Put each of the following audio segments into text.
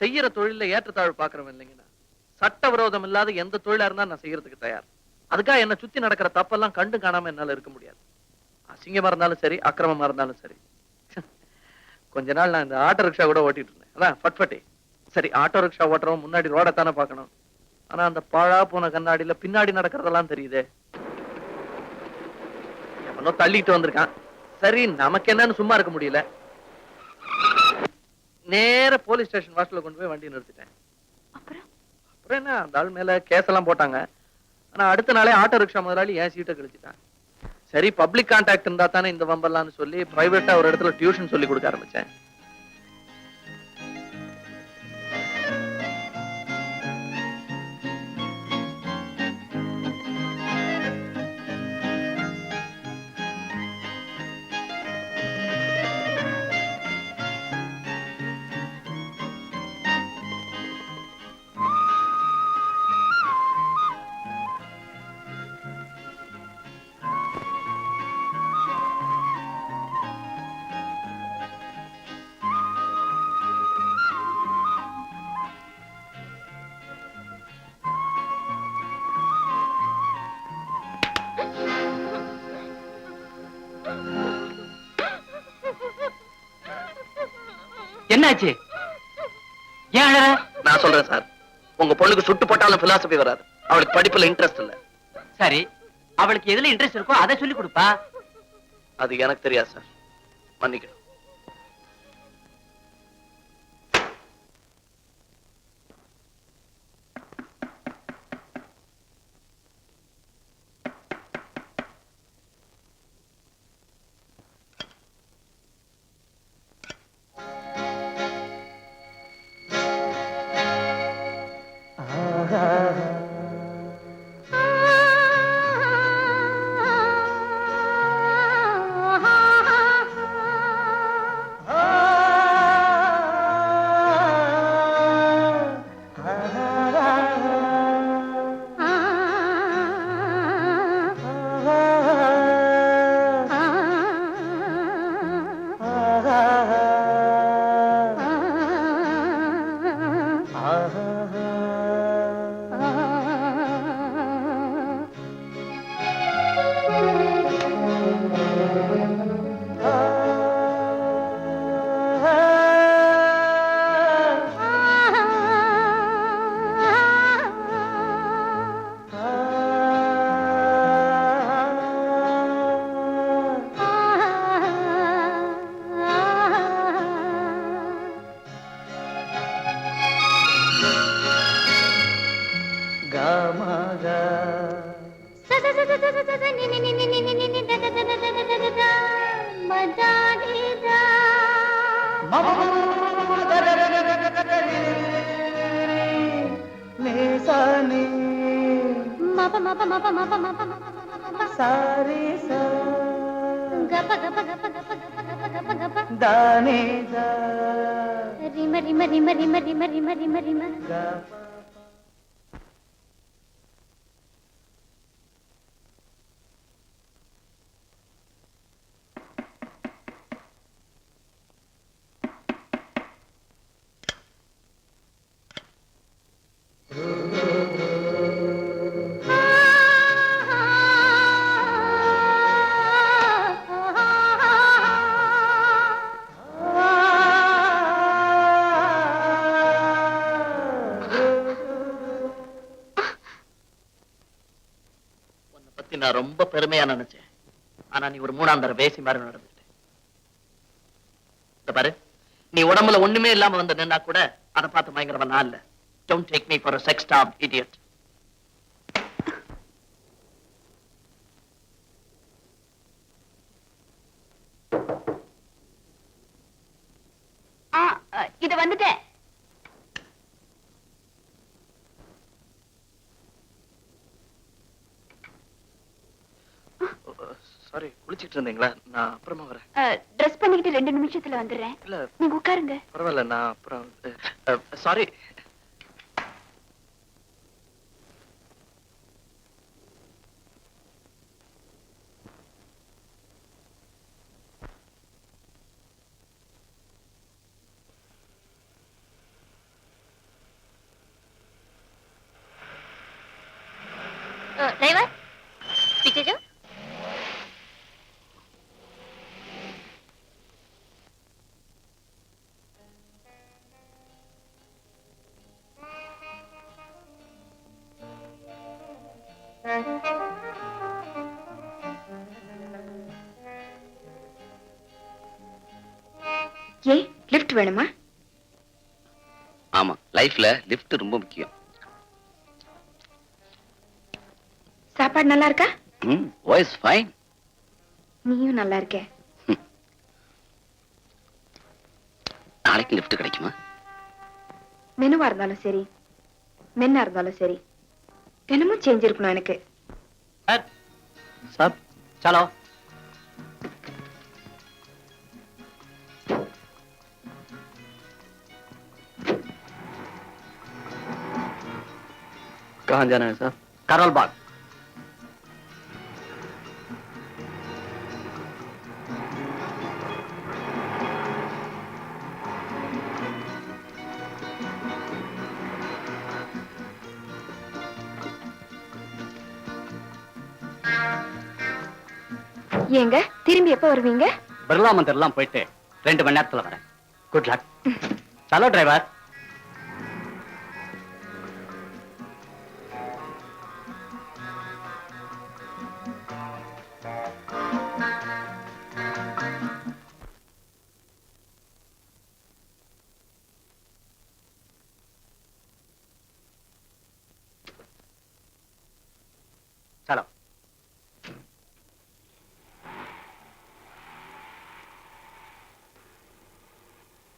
செய்யற தொழில ஏற்றத்தாழ்வு பாக்குறவன் இல்லைங்கண்ணா சட்ட விரோதம் இல்லாத எந்த தொழிலா இருந்தா நான் செய்யறதுக்கு தயார். அதுக்காக என்ன சுத்தி நடக்கிற தப்பெல்லாம் கண்டு காணாம என்னால இருக்க முடியாது. அசிங்கமா இருந்தாலும் சரி அக்கிரமமா இருந்தாலும் சரி. கொஞ்ச நாள் நான் இந்த ஆட்டோ ரிக்ஷா கூட ஓட்டிட்டு இருந்தேன். அதான் ஃபட்ஃபட்டி சரி ஆட்டோ ரிக்ஷா ஓட்டுறவன் முன்னாடி ரோட தானே பார்க்கணும். ஆனா அந்த பாழா போன கண்ணாடியில பின்னாடி நடக்கிறதெல்லாம் தெரியுதே. எவனோ தள்ளிட்டு வந்திருக்கான். சரி நமக்கு என்னன்னு சும்மா இருக்க முடியல. நேர போலீஸ் ஸ்டேஷன் வாசல்ல கொண்டு போய் வண்டி நிறுத்திட்டேன். அப்புறம்? அப்புறம் என்ன அந்த ஆள் மேல கேஸ் எல்லாம் போட்டாங்க. ஆனா அடுத்த நாளே ஆட்டோ ரிக்ஷா முதலாளி என் சீட்டை கழிச்சிட்டான். சரி பப்ளிக் கான்டாக்ட் இருந்தா தானே இந்த வம்பெல்லாம்னு சொல்லி பிரைவேட்டா ஒரு இடத்துல டியூஷன் சொல்லி கொடுக்க ஆரம்பிச்சேன். என்னாச்சு? ஏன் நான் சொல்றேன் சார். உங்க பொண்ணுக்கு சுட்டு போட்டாலும் பிலாசபி வராது. அவளுக்கு படிப்புல இன்ட்ரெஸ்ட் இல்ல. சரி. அவளுக்கு எதுல இன்ட்ரெஸ்ட் இருக்கோ அதை சொல்லி கொடுப்பா. அது எனக்கு தெரியாது சார். மன்னிக்கணும். ha, ha. సారే సా గప గప గప గప గప గప గప గప దానే దా రిమ రిమ రిమ రిమ రిమ రిమ రిమ రిమ. రిమ பெருமையா நினைச்சேன். ஆனா நீ ஒரு மூணாந்தர பேசி மாதிரி நடந்துட்ட பாரு. நீ உடம்புல ஒண்ணுமே இல்லாம வந்து நின்னா கூட அதை பார்த்து பயங்கரமா நான் இல்ல don't take me for sex top idiot ஆ அ, இது வந்துட்டேன் இருந்தீங்களா நான் அப்புறமா வரேன். ட்ரெஸ் பண்ணிக்கிட்டு ரெண்டு நிமிஷத்துல வந்துடுறேன். இல்ல நீங்க உட்காருங்க. பரவாயில்ல நான் அப்புறம் சாரி லிஃப்ட் வேணுமா? ஆமா லைஃப்ல லிஃப்ட் ரொம்ப முக்கியம். சாப்பாடு நல்லா இருக்கா? ம் வாய்ஸ் ஃபைன் நீயும் நல்லா இருக்க. நாளைக்கு லிஃப்ட் கிடைக்குமா? மெனுவா இருந்தாலும் சரி மென்னா இருந்தாலும் சரி தினமும் சேஞ்ச் இருக்கணும் எனக்கு. சார் चलो कहाँ जाना है सर करोल बाग ஏங்க திரும்பி எப்ப வருவீங்க பிர்லா மந்திர்லாம் போயிட்டு ரெண்டு மணி நேரத்துல வரேன் குட் லக் சலோ டிரைவர்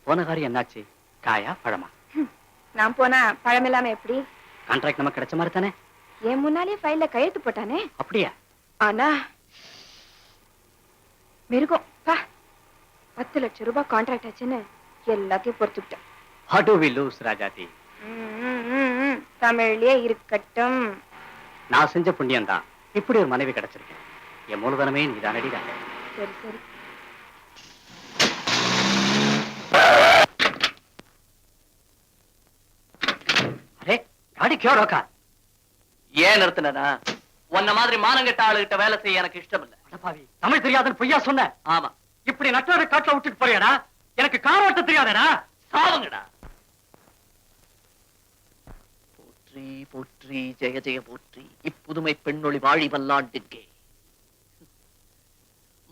போன காரியம் என்னாச்சு? காயா பழமா? நான் போனா பழம் இல்லாம எப்படி? கான்ட்ராக்ட் நமக்கு கிடைச்ச மாதிரி தானே? என் முன்னாலேயே ஃபைல்ல கையெழுத்து போட்டானே? அப்படியா? ஆனா மிருகம் பா பத்து லட்சம் ரூபாய் கான்ட்ராக்ட் ஆச்சுன்னு எல்லாத்தையும் பொறுத்துக்கிட்டேன். How do we lose ராஜாதி. தமிழ்லயே இருக்கட்டும். நான் செஞ்ச புண்ணியம் தான் இப்படி ஒரு மனைவி கிடைச்சிருக்கு என் மூலதனமே நீதான் அடிதான் சரி சரி. காடி கியோ ரோக்கா ஏன் நிறுத்தினா உன்ன மாதிரி மானங்கெட்ட ஆளுகிட்ட வேலை செய்ய எனக்கு இஷ்டம் இல்ல தமிழ் தெரியாதுன்னு பொய்யா சொன்ன? ஆமா. இப்படி நட்டோரை காட்டுல விட்டுட்டு போறியாடா? எனக்கு கார் ஓட்ட தெரியாதடா? சாவுங்கடா. போற்றி போற்றி ஜெய ஜெய போற்றி. இப்புதுமை பெண்ணொளி வாழி வல்லாண்டுக்கே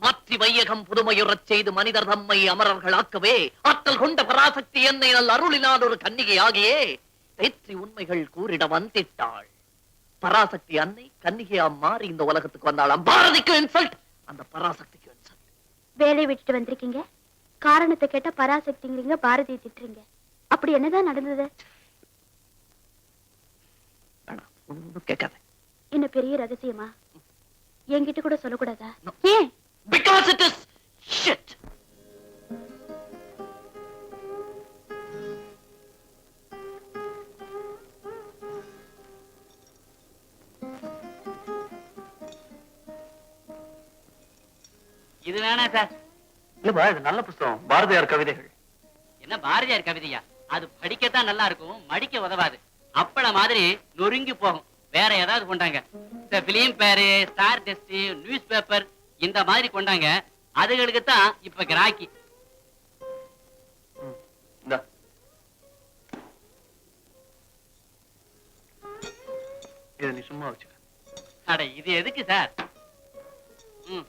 மாற்றி வையகம் புதுமையுறச் செய்து மனிதர் தம்மை அமரர்களாக்கவே ஆற்றல் கொண்ட பராசக்தி என்னை நல் அருளினான் ஒரு கன்னிகையாகியே. வெற்றி உண்மைகள் கூறிட வந்திட்டாள். பராசக்தி அன்னை கன்னிகையா மாறி இந்த உலகத்துக்கு வந்தாளாம். பாரதிக்கு இன்சல்ட் அந்த பராசக்திக்கு இன்சல்ட் வேலையை விட்டுட்டு வந்திருக்கீங்க? காரணத்தை கேட்டா பராசக்திங்கிறீங்க பாரதியை திட்டுறீங்க. அப்படி என்னதான் நடந்தது? கேட்காத. என்ன பெரிய ரகசியமா? என்கிட்ட கூட சொல்லக்கூடாதா. ஏன்? Because it is shit. இது வேணாம் சார். இல்லப்பா இது நல்ல புஸ்தகம். பாரதியார் கவிதைகள். என்ன பாரதியார் கவிதையா? அது படிக்கத்தான் நல்லா இருக்கும் மடிக்க உதவாது. அப்பள மாதிரி நொறுங்கி போகும். வேற ஏதாவது கொண்டாங்க. இந்த பிலிம் பேரு ஸ்டார் டெஸ்ட் நியூஸ் பேப்பர் இந்த மாதிரி கொண்டாங்க. அதுகளுக்கு தான் இப்ப கிராக்கி. இதை நீ சும்மா வச்சுக்க. அட இது எதுக்கு சார்? ம்.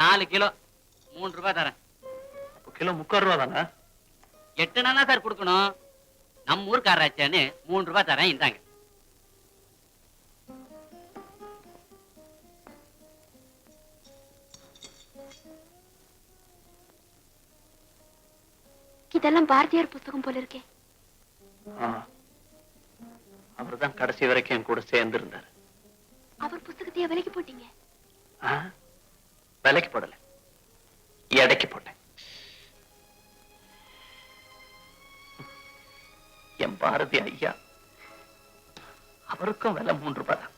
நாலு கிலோ மூணு ரூபாய் தரேன். அப்போ கிலோ முக்கால் ரூபா தானே? எட்டு நாளா சார் கொடுக்கணும். நம்ம ஊர்க்காராச்சான்னு மூணு ரூபாய் தரேன் இந்தாங்க. இதெல்லாம் பாரதியார் புஸ்தகம் போல இருக்கே. அவர் தான் கடைசி வரைக்கும் என் கூட சேர்ந்து இருந்தார் அவர் புஸ்தகத்தையே விலைக்கு போட்டீங்க? விலைக்கு போடல. எடைக்கு போட்டேன். என் பாரதி ஐயா அவருக்கும் விலை மூன்று ரூபாய் தான்.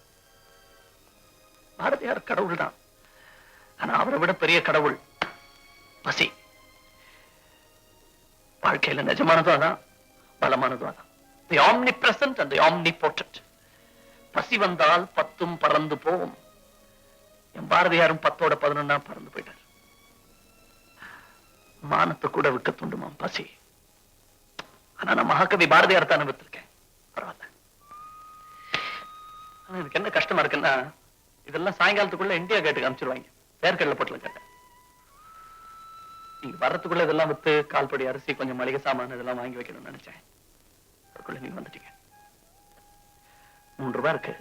பாரதியார் கடவுள் தான். ஆனா அவரை விட பெரிய கடவுள் பசி. வாழ்க்கையில நிஜமானதும் அதான் பலமானதும் அதான். The omnipresent and the omni பசி வந்தால் பத்தும் பறந்து போம். என் பாரதியாரும் பத்தோட பதினொன்னா பறந்து போயிட்டார். மானத்தை கூட விற்க துண்டுமாம் பசி. ஆனா நான் மகாகவி பாரதியார் தானே வித்திருக்கேன் பரவாயில்ல. ஆனா எனக்கு என்ன கஷ்டமா இருக்குன்னா இதெல்லாம் சாயங்காலத்துக்குள்ள இந்தியா கேட்டுக்கு அனுப்பிச்சிருவாங்க. வேர்க்கடல போட்டல கேட்டேன் நீங்க வர்றதுக்குள்ள இதெல்லாம் வித்து கால்படி அரிசி கொஞ்சம் மளிகை சாமான இதெல்லாம் வாங்கி வைக்கணும்னு நினைச்சேன். அதுக்குள்ள நீங்க வந்துட்டீங்க. மூன்று ரூபாய் இருக்கு.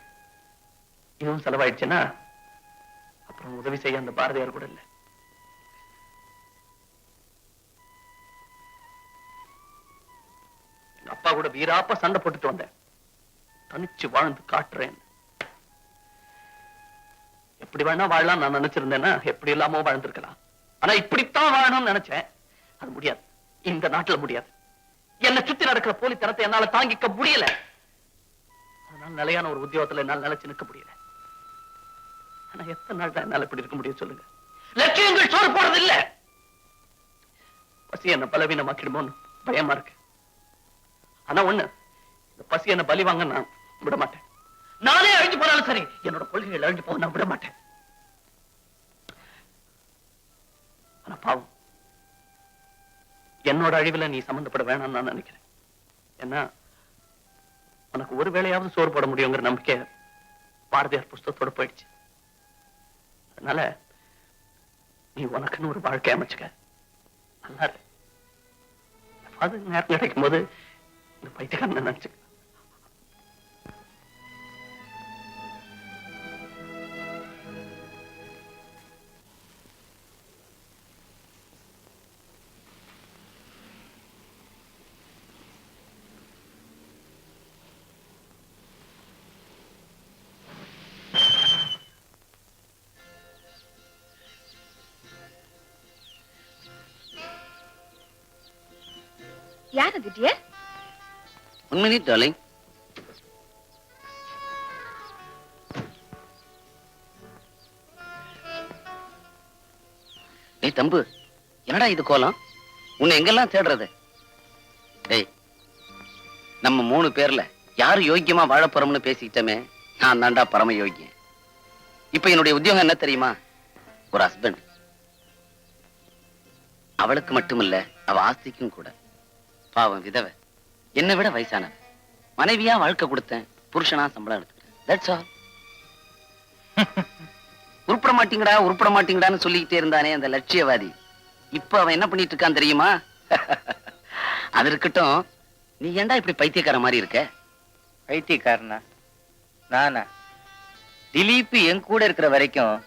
இதுவும் செலவாயிடுச்சுன்னா உதவி செய்ய அந்த பாரதியார் கூட இல்ல. எங்க அப்பா கூட வீராப்பா சண்டை போட்டுட்டு வந்தேன். தனிச்சு வாழ்ந்து காட்டுறேன். எப்படி வேணா வாழலாம் நான் நினைச்சிருந்தேன்னா எப்படி இல்லாம வாழ்ந்திருக்கலாம். ஆனா இப்படித்தான் வாழணும்னு நினைச்சேன். அது முடியாது. இந்த நாட்டுல முடியாது. என்னை சுத்தி நடக்கிற போலித்தனத்தை என்னால தாங்கிக்க முடியல. அதனால நிலையான ஒரு உத்தியோகத்துல என்னால நிலைச்சு நிற்க முடியல. ஆனா எத்தனை நாள் தான் என்னால இப்படி இருக்க முடியும் சொல்லுங்க. லட்சியங்கள் சோறு போறது இல்ல பசி என்ன பலவீனமாக்கிடுமோன்னு பயமா இருக்கு. ஆனா ஒண்ணு இந்த பசி என்ன பலி வாங்க நான் விட மாட்டேன். நானே அழிஞ்சு போனாலும் சரி என்னோட கொள்கைகள் அழிஞ்சு போக நான் விட மாட்டேன். ஆனா பாவம் என்னோட அழிவுல நீ சம்பந்தப்பட வேணாம்னு நான் நினைக்கிறேன். ஏன்னா உனக்கு ஒரு வேளையாவது சோறு போட முடியுங்கிற நம்பிக்கை பாரதியார் புஸ்தகத்தோட போயிடுச்சு. அதனால நீ உனக்குன்னு ஒரு வாழ்க்கை அமைச்சுக்க. நல்லா இரு அது நேரம் கிடைக்கும் போது இந்த பைத்தியக்காரன் நினைச்சுக்க. யார் அது டியர் ஒன் மினிட் டார்லிங் டேய் தம்பு என்னடா இது கோலம்? உன்னை எங்கெல்லாம் தேடுறது? டேய் நம்ம மூணு பேர்ல யாரு யோக்கியமா வாழ போறோம்னு பேசிக்கிட்டோமே நான் தாண்டா பரம யோக்கியன். இப்ப என்னுடைய உத்தியோகம் என்ன தெரியுமா? ஒரு ஹஸ்பண்ட் அவளுக்கு மட்டுமில்ல அவ ஆஸ்திக்கும் கூட. பாவம் விதவை. என்னை விட வயசானவ மனைவியா வாழ்க்கை கொடுத்தேன். புருஷனா சம்பளம் எடுத்துக்கிறேன் தட்ஸ் ஆல் உருப்பட மாட்டீங்கடா உருப்பட மாட்டீங்கடான்னு சொல்லிக்கிட்டே இருந்தானே அந்த லட்சியவாதி. இப்ப அவன் என்ன பண்ணிட்டு இருக்கான் தெரியுமா? அது இருக்கட்டும். நீ ஏன்டா இப்படி பைத்தியக்கார மாதிரி இருக்க? பைத்தியக்காரனா? நானா? திலீப் என் கூட இருக்கிற வரைக்கும்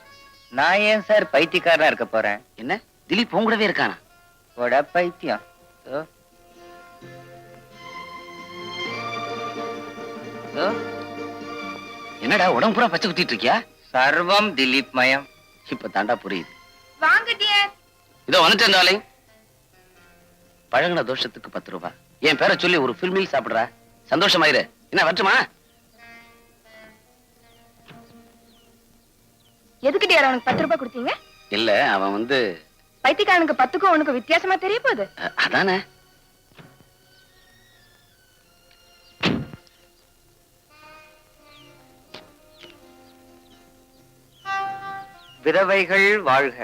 நான் ஏன் சார் பைத்தியக்காரனா இருக்க போறேன்? என்ன? திலீப் உன் கூடவே இருக்கானா? பைத்தியம். என்னடா உடம்பு பூரா பச்சை குத்திட்டு இருக்கியா? சர்வம் திலீப் மயம் இப்ப தாண்டா புரியுது. இதோ வந்துட்டேன் பழகுன தோஷத்துக்கு பத்து ரூபாய் என் பேரை சொல்லி ஒரு ஃபுல் மீல் சாப்பிடுறா. சந்தோஷமாயிரு. என்ன வரட்டுமா? எதுக்கு டியர் அவனுக்கு பத்து ரூபாய் கொடுத்தீங்க? இல்ல அவன் வந்து பைத்தியக்காரனுக்கு பத்துக்கும் உனக்கு வித்தியாசமா தெரிய போகுது. அதானே? விதவைகள் வாழ்க.